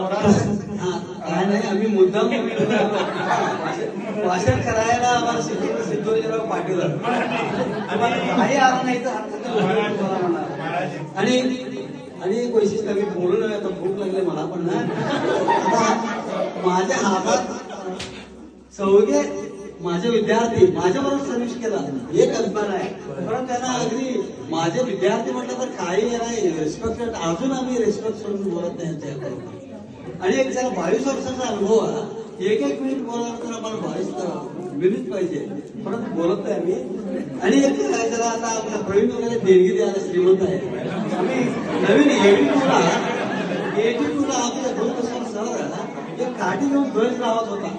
काय नाही आम्ही मुद्दाम भाषण करायला आम्हाला सिद्धू सिद्धोजीराव पाटील काही आलं नाही तर आणि आणि एक वैशिष्ट्य मी बोलू नये आता भूक लागले मला पण ना. आता माझ्या हातात चौघे माझे विद्यार्थी माझ्या बरोबर सर्व्हिस केला. एक कल्पना आहे. पण त्यांना अगदी माझे विद्यार्थी म्हटलं तर काही नाही रिस्पेक्ट अजून आम्ही रिस्पेक्ट सोडून बोलत नाही आणि एक जरा बावीस वर्षाचा अनुभव आहे एक एक मिनिट बोलायला तर आम्हाला बावीस मिनिट पाहिजे. परंतु बोलत नाही आम्ही. आणि एक काय त्याला आता आपल्या प्रवीण वगैरे देणगी द्यायला श्रीमंत आहे. आम्ही नवीन एटी टूला एटी टूला आपल्या दोन वर्षात सर एक काठी घेऊन ध्वज लावत होता.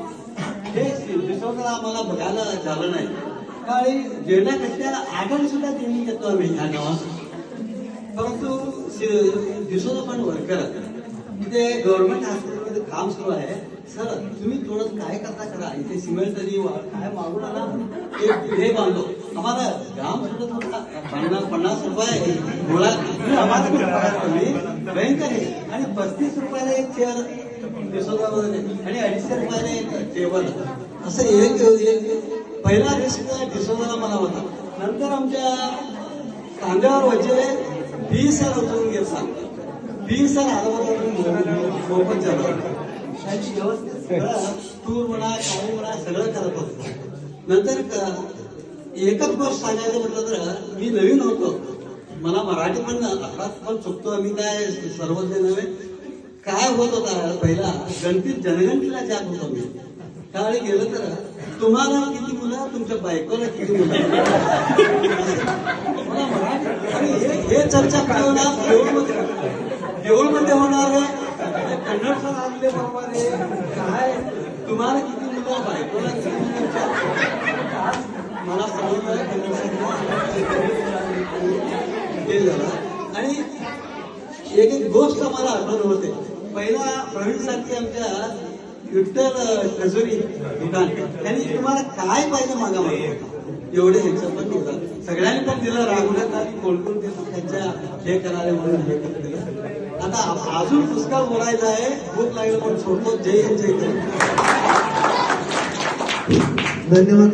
हे दिसवताना आम्हाला बघायला झालं नाही. काळी जेवढ्या कशा आठवण सुद्धा त्यांनी घेतो आम्ही ह्या गावात परंतु दिसून पण वर्कर इथे गव्हर्नमेंट हॉस्पिटलमध्ये काम सुरू आहे. सर तुम्ही थोडं काय करता करा? इथे सिमेंट तरी काय मागून आला हे बांधतो. आम्हाला काम सुद्धा थोडा पन्नास पन्नास रुपये गोळा आम्हाला भयंकर आहे. आणि पस्तीस रुपयाला एक चेअर दिसोदामध्ये आणि अडीचशे रुपयाला एक टेबल असं एक एक पहिला रिस्क दिसोदाला मला होता. नंतर आमच्या कांद्यावर वचले बी सर उचलून घेतला बी सर आल्याबरोबर मोफत झालं. त्यांची व्यवस्थित म्हणा काही म्हणा सगळं करत होत. नंतर एकच गोष्ट सांगायचं म्हटलं तर मी नवीन होतो. मला मराठी पण आता पण चुकतो आम्ही काय सर्वज्ञ नव्हे. काय होत होता पहिला गणतीत जनगणतीला जात होतो मी. त्यावेळी गेलं तर तुम्हाला किती मुलं? तुमच्या बायकोला किती मुलं? मला आणि हे चर्चा काय होणार देऊळमध्ये. देऊळमध्ये होणार आहे. कन्नड सर आणले बरोबर आहे काय? तुम्हाला किती मुलं? बायकोला किती मुलं? मला समजलं कन्नड आणि एक एक गोष्ट मला आठवण होते. पहिला प्रवीण सारखी आमच्या विठ्ठल खजुरी दुकान. त्यांनी तुम्हाला काय पाहिजे मागा एवढे ह्याच्यात पण दिलं. सगळ्यांनी पण दिलं. रागवण्यात कोण कोण देतो त्यांच्या हे करायला म्हणून हे दिलं. आता अजून पुष्कळ बोलायचं आहे. भूक लागेल पण सोडतो. जय जय. धन्यवाद.